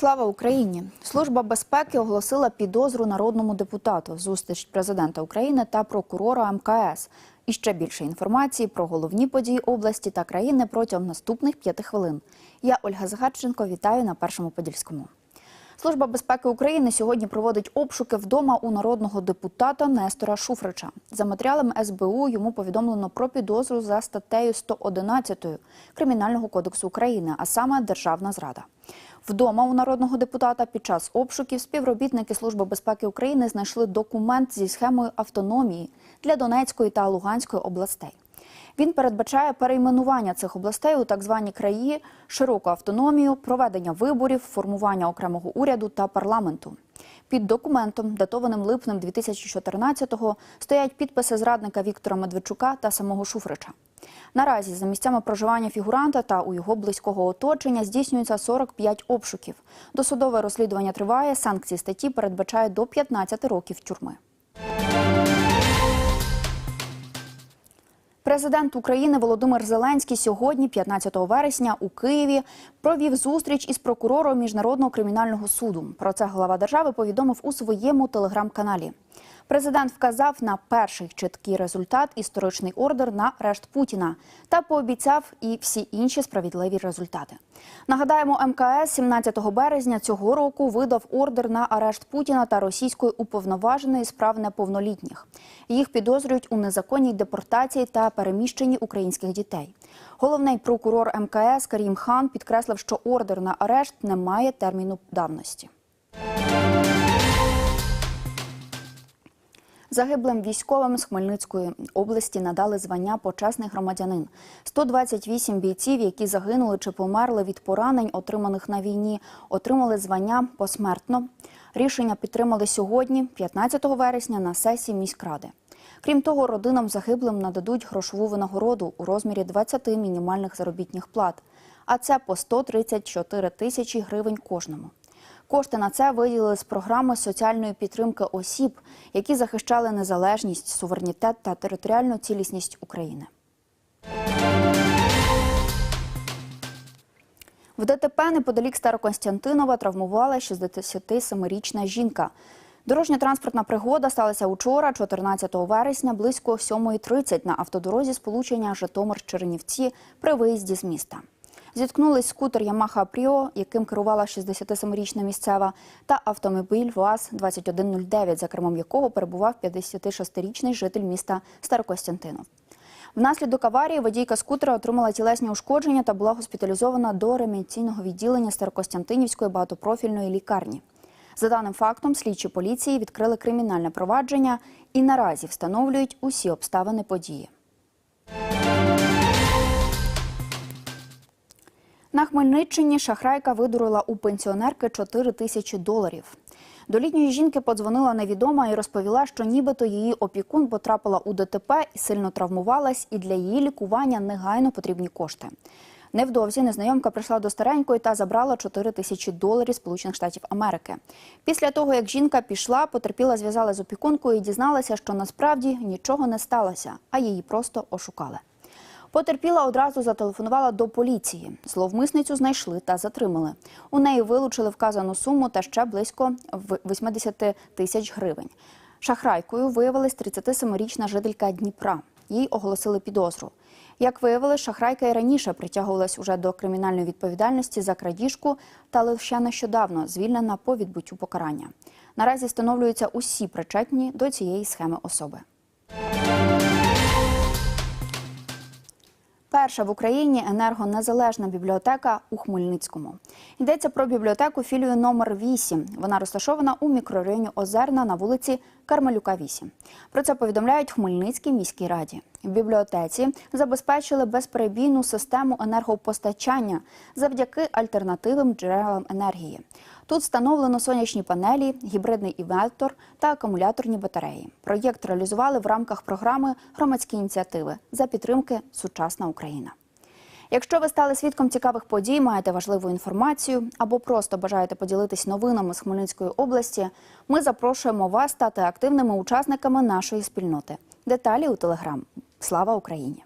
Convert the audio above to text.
Слава Україні! Служба безпеки оголосила підозру народному депутату зустріч президента України та прокурора МКС. І ще більше інформації про головні події області та країни протягом наступних п'яти хвилин. Я Ольга Загадченко. Вітаю на першому подільському. Служба безпеки України сьогодні проводить обшуки вдома у народного депутата Нестора Шуфрича. За матеріалами СБУ йому повідомлено про підозру за статтею 111 Кримінального кодексу України, а саме державна зрада. Вдома у народного депутата під час обшуків співробітники Служби безпеки України знайшли документ зі схемою автономії для Донецької та Луганської областей. Він передбачає перейменування цих областей у так звані краї, широку автономію, проведення виборів, формування окремого уряду та парламенту. Під документом, датованим липнем 2014-го, стоять підписи зрадника Віктора Медведчука та самого Шуфрича. Наразі за місцями проживання фігуранта та у його близького оточення здійснюється 45 обшуків. Досудове розслідування триває. Санкції статті передбачає до 15 років тюрми. Президент України Володимир Зеленський сьогодні, 15 вересня, у Києві провів зустріч із прокурором міжнародного кримінального суду. Про це глава держави повідомив у своєму телеграм-каналі. Президент вказав на перший чіткий результат історичний ордер на арешт Путіна та пообіцяв і всі інші справедливі результати. Нагадаємо, МКС 17 березня цього року видав ордер на арешт Путіна та російської уповноваженої справ неповнолітніх. Їх підозрюють у незаконній депортації та переміщенні українських дітей. Головний прокурор МКС Карім Хан підкреслив, що ордер на арешт не має терміну давності. Загиблим військовим з Хмельницької області надали звання почесний громадянин. 128 бійців, які загинули чи померли від поранень, отриманих на війні, отримали звання посмертно. Рішення підтримали сьогодні, 15 вересня, на сесії міськради. Крім того, родинам загиблим нададуть грошову винагороду у розмірі 20 мінімальних заробітних плат, а це по 134 тисячі гривень кожному. Кошти на це виділили з програми соціальної підтримки осіб, які захищали незалежність, суверенітет та територіальну цілісність України. В ДТП неподалік Староконстянтинова травмувала 67-річна жінка. Дорожньо-транспортна пригода сталася учора, 14 вересня, близько 7.30 на автодорозі сполучення Житомир-Чернівці при виїзді з міста. Зіткнулись скутер Ямаха Пріо, яким керувала 67-річна місцева, та автомобіль ВАЗ-2109, за кермом якого перебував 56-річний житель міста Старокостянтинов. Внаслідок аварії водійка скутера отримала тілесні ушкодження та була госпіталізована до реанімаційного відділення Старокостянтинівської багатопрофільної лікарні. За даним фактом, слідчі поліції відкрили кримінальне провадження і наразі встановлюють усі обставини події. На Хмельниччині шахрайка видурила у пенсіонерки 4 тисячі доларів. До літньої жінки подзвонила невідома і розповіла, що нібито її опікун потрапила у ДТП і сильно травмувалась, і для її лікування негайно потрібні кошти. Невдовзі незнайомка прийшла до старенької та забрала 4 тисячі доларів Сполучених Штатів Америки. Після того, як жінка пішла, потерпіла зв'язала з опікункою і дізналася, що насправді нічого не сталося, а її просто ошукали. Потерпіла одразу зателефонувала до поліції. Зловмисницю знайшли та затримали. У неї вилучили вказану суму та ще близько 80 тисяч гривень. Шахрайкою виявилась 37-річна жителька Дніпра. Їй оголосили підозру. Як виявилось, шахрайка і раніше притягувалась уже до кримінальної відповідальності за крадіжку та лише нещодавно звільнена по відбуттю покарання. Наразі встановлюються усі причетні до цієї схеми особи. Перша в Україні енергонезалежна бібліотека у Хмельницькому. Йдеться про бібліотеку філію номер 8 Вона розташована у мікрорайоні Озерна на вулиці Кармелюка, 8. Про це повідомляють Хмельницькій міській раді. В бібліотеці забезпечили безперебійну систему енергопостачання завдяки альтернативним джерелам енергії. Тут встановлено сонячні панелі, гібридний інвертор та акумуляторні батареї. Проєкт реалізували в рамках програми громадські ініціативи за підтримки Сучасна Україна. Якщо ви стали свідком цікавих подій, маєте важливу інформацію або просто бажаєте поділитись новинами з Хмельницької області, ми запрошуємо вас стати активними учасниками нашої спільноти. Деталі у телеграм. Слава Україні!